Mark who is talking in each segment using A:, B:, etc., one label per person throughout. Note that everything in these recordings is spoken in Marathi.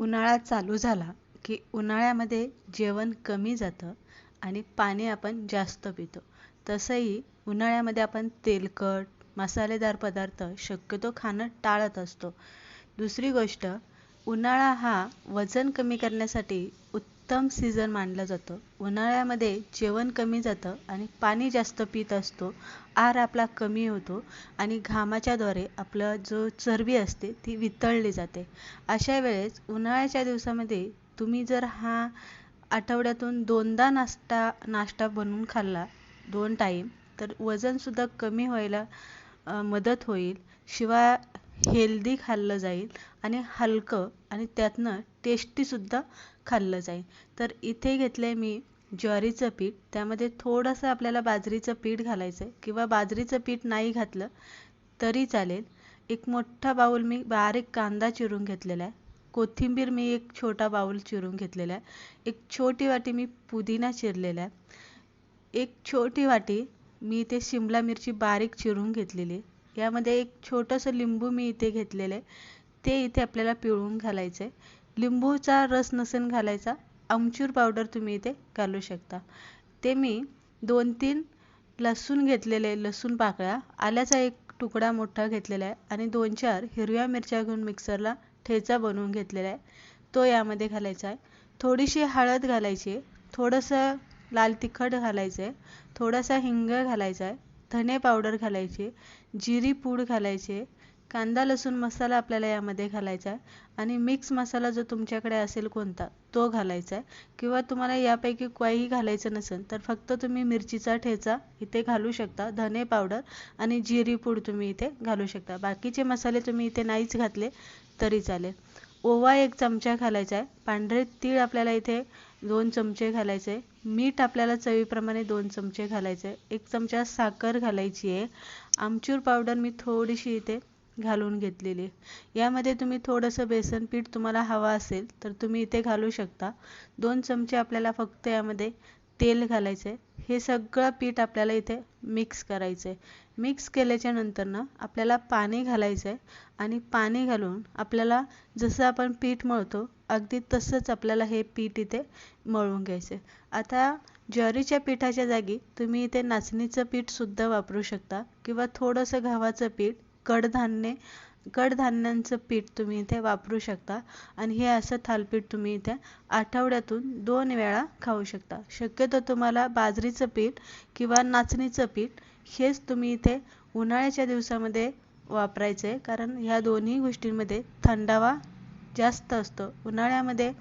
A: उन्हाळा चालू झाला की उन्हाळ्यामध्ये जेवण कमी जातं आणि पाणी आपण जास्त पितो. तसंही उन्हाळ्यामध्ये आपण तेलकट मसालेदार पदार्थ शक्यतो खाणं टाळत असतो. दुसरी गोष्ट उन्हाळा हा वजन कमी करण्यासाठी उत्तम सीझन मानलं जातं. उन्हाळ्यामध्ये जेवण कमी जातं आणि पाणी जास्त पित असतो. आहार आपला कमी होतो आणि घामाच्याद्वारे आपलं जो चरबी असते ती वितळली जाते. अशा वेळेस उन्हाळ्याच्या दिवसामध्ये तुम्ही जर हा आठवड्यातून दोनदा नाश्ता नाश्ता बनवून खाल्ला दोन टाईम तर वजनसुद्धा कमी व्हायला मदत होईल. शिवाय हेल्दी खाल्लं जाईल आणि हलकं आणि त्यातनं टेस्टीसुद्धा खाल्लं जाईल. तर इथे घेतलं आहे मी ज्वारीचं पीठ. त्यामध्ये थोडंसं आपल्याला बाजरीचं पीठ घालायचं आहे किंवा बाजरीचं पीठ नाही घातलं तरी चालेल. एक मोठा बाऊल मी बारीक कांदा चिरून घेतलेला आहे. कोथिंबीर मी एक छोटा बाऊल चिरून घेतलेला आहे. एक छोटी वाटी मी पुदिना चिरलेला आहे. एक छोटी वाटी मी इथे शिमला मिरची बारीक चिरून घेतलेली आहे. यामध्ये एक छोटंसं लिंबू मी इथे घेतलेलं आहे. ते इथे आपल्याला पिळून घालायचं आहे लिंबूचा रस नसेल घालायचा आमचूर पावडर तुम्ही इथे घालू शकता. ते मी दोन तीन लसूण घेतलेले लसूण पाकळ्या. आल्याचा एक तुकडा मोठा घेतलेला आहे आणि दोन चार हिरव्या मिरच्या घेऊन मिक्सरला ठेचा बनवून घेतलेला आहे. तो यामध्ये घालायचा आहे. थोडीशी हळद घालायची आहे. थोडंसं लाल तिखट घालायचं आहे. थोडासा हिंग घालायचा आहे. धने पावडर घालायची जिरी पूड घालायची कांदा लसूण मसाला आपल्याला यामध्ये घालायचा आहे. आणि मिक्स मसाला जो तुमच्याकडे असेल कोणता तो घालायचा आहे. किंवा तुम्हाला यापैकी काहीही घालायचं नसेल तर फक्त तुम्ही मिरचीचा ठेचा इथे घालू शकता धने पावडर आणि जिरी पूड तुम्ही इथे घालू शकता. बाकीचे मसाले तुम्ही इथे नाहीच घातले तरी चालेल. ओवा एक चमचा घालायचा आहे. पांढरे तीळ आपल्याला इथे दोन चमचे घालायचे. मीठ आपल्याला चवीप्रमाणे दोन चमचे घालायचे. एक चमचा साखर घालायची आहे. आमचूर पावडर मी थोडीशी इथे घालून घेतलेली यामध्ये तुम्ही थोडंसं बेसन पीठ तुम्हाला हवा असेल तर तुम्ही इथे घालू शकता. दोन चमचे आपल्याला फक्त यामध्ये तेल घालायचं. आहे हे सगळं पीठ आपल्याला इथे मिक्स करायचं आहे मिक्स केल्याच्यानंतर ना आपल्याला पाणी घालायचं आहे आणि पाणी घालून आपल्याला जसं आपण पीठ मळतो अगदी तसंच आपल्याला हे पीठ इथे मळून घ्यायचं आहे आता ज्वारीच्या पिठाच्या जागी तुम्ही इथे नाचणीचं पीठसुद्धा वापरू शकता किंवा थोडंसं गव्हाचं पीठ कडधान्ये कडधान्यांचं पीठ तुम्ही इथे वापरू शकता. आणि हे असं थालपीठ तुम्ही इथे आठवड्यातून दोन वेळा खाऊ शकता. शक्यतो तुम्हाला बाजरीचं पीठ किंवा नाचणीचं पीठ हेच तुम्ही इथे उन्हाळ्याच्या दिवसामध्ये वापरायचं आहे कारण ह्या दोन्ही गोष्टींमध्ये थंडावा जास्त असतो. उन्हाळ्यामध्ये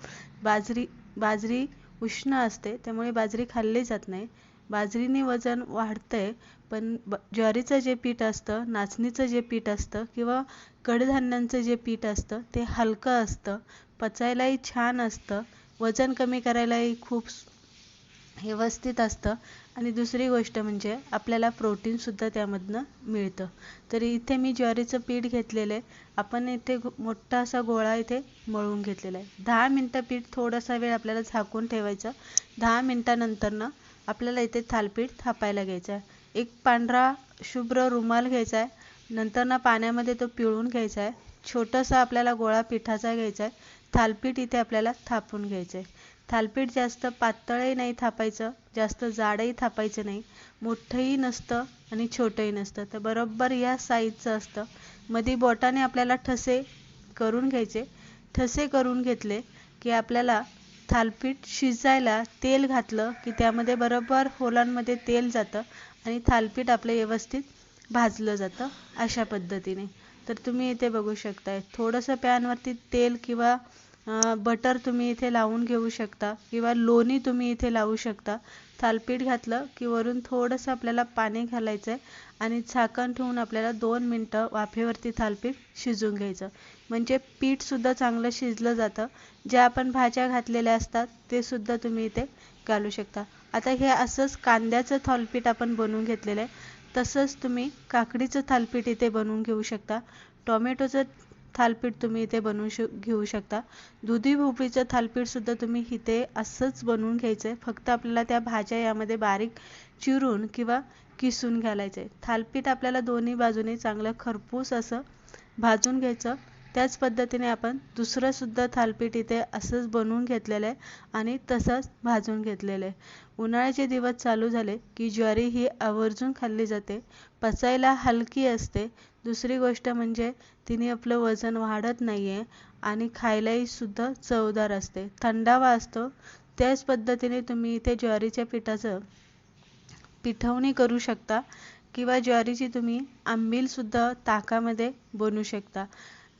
A: बाजरी बाजरी उष्ण असते. त्यामुळे बाजरी खाल्ली जात नाही. बाजरीने वजन वाढतंय पण ब ज्वारीचं जे पीठ असतं नाचणीचं जे पीठ असतं किंवा कडधान्यांचं जे पीठ असतं ते हलकं असतं पचायलाही छान असतं वजन कमी करायलाही खूप व्यवस्थित असतं. आणि दुसरी गोष्ट म्हणजे आपल्याला प्रोटीनसुद्धा त्यामधनं मिळतं. तर इथे मी ज्वारीचं पीठ घेतलेलं आहे. आपण इथे मोठा असा गोळा इथे मळून घेतलेला आहे. दहा मिनटं पीठ थोडासा वेळ आपल्याला झाकून ठेवायचं. दहा मिनटानंतरनं आपल्याला इथे थालपीठ थापायला घ्यायचं आहे एक पांढरा शुभ्र रुमाल घ्यायचा आहे नंतर ना पाण्यामध्ये तो पिळून घ्यायचा आहे छोटासा आपल्याला गोळा पिठाचा घ्यायचा आहे थालपीठ इथे आपल्याला थापून घ्यायचं आहे थालपीठ जास्त पातळही नाही थापायचं जास्त जाडही थापायचं नाही. मोठंही नसतं आणि छोटंही नसतं. तर बरोबर या साईजचं असतं. मध्ये बोटाने आपल्याला ठसे करून घ्यायचे. ठसे करून घेतले की आपल्याला थालपीठ शिजायला तेल घातलं की त्यामध्ये बरोबर होलांमध्ये तेल जातं आणि थालपीठ आपलं व्यवस्थित भाजलं जातं अशा पद्धतीने. तर तुम्ही इथे बघू शकताय. थोडंसं पॅनवरती तेल किंवा बटर तुम्ही इथे लावून घेऊ शकता किंवा लोणी तुम्ही इथे लावू शकता. थालपीठ घातलं की वरून थोडंसं आपल्याला पाणी घालायचं आहे आणि झाकण ठेवून आपल्याला दोन मिनटं वाफेवरती थालपीठ शिजवून घ्यायचं. म्हणजे पीठसुद्धा चांगलं शिजलं जातं. ज्या आपण भाज्या घातलेल्या असतात ते सुद्धा तुम्ही इथे घालू शकता. आता हे असंच कांद्याचं थालपीठ आपण बनवून घेतलेलं आहे. तसंच तुम्ही काकडीचं थालपीठ इथे बनवून घेऊ शकता. टोमॅटोचं थालपीठ तुम्ही इथे बनवून श घेऊ शकता. दुधी भोपळीचं थालपीठसुद्धा तुम्ही इथे असंच बनवून घ्यायचं आहे फक्त आपल्याला त्या भाज्या यामध्ये बारीक चिरून किंवा किसून घालायचं आहे थालपीठ आपल्याला दोन्ही बाजूने चांगलं खरपूस असं भाजून घ्यायचं. त्याच पद्धतीने आपण दुसरंसुद्धा थालीपीठ इथे असंच बनवून घेतलेलं आहे आणि तसंच भाजून घेतलेलं आहे. उन्हाळ्याचे दिवस चालू झाले की ज्वारी ही आवर्जून खाल्ली जाते. पचायला हलकी असते. दुसरी गोष्ट म्हणजे तिने आपलं वजन वाढत नाही आहे आणि खायलाही सुद्धा चवदार असते. थंडावा असतो. त्याच पद्धतीने तुम्ही इथे ज्वारीच्या पिठाचं पिठवणी करू शकता किंवा ज्वारीची तुम्ही आंबीलसुद्धा ताकामध्ये बनवू शकता.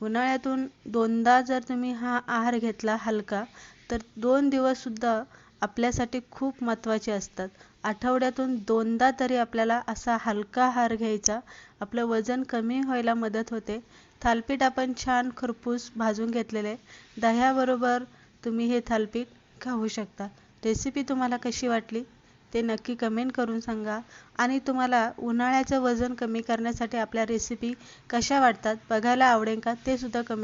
A: उन्हाळ्यातून दोनदा जर तुम्ही हा आहार घेतला हलका तर दोन दिवससुद्धा आपल्यासाठी खूप महत्त्वाचे असतात. आठवड्यातून दोनदा तरी आपल्याला असा हलका आहार घ्यायचा. आपलं वजन कमी व्हायला मदत होते. थालपीठ आपण छान खरपूस भाजून घेतलेले. दह्याबरोबर तुम्ही हे थालपीठ खाऊ शकता. रेसिपी तुम्हाला कशी वाटली? ते नक्की कमेंट करून सांगा. आणि तुम्हाला उन्हाळ्याचं वजन कमी करण्यासाठी आपल्या रेसिपी कशा वाटतात? बघायला आवडेल का? ते सुद्धा कमेंट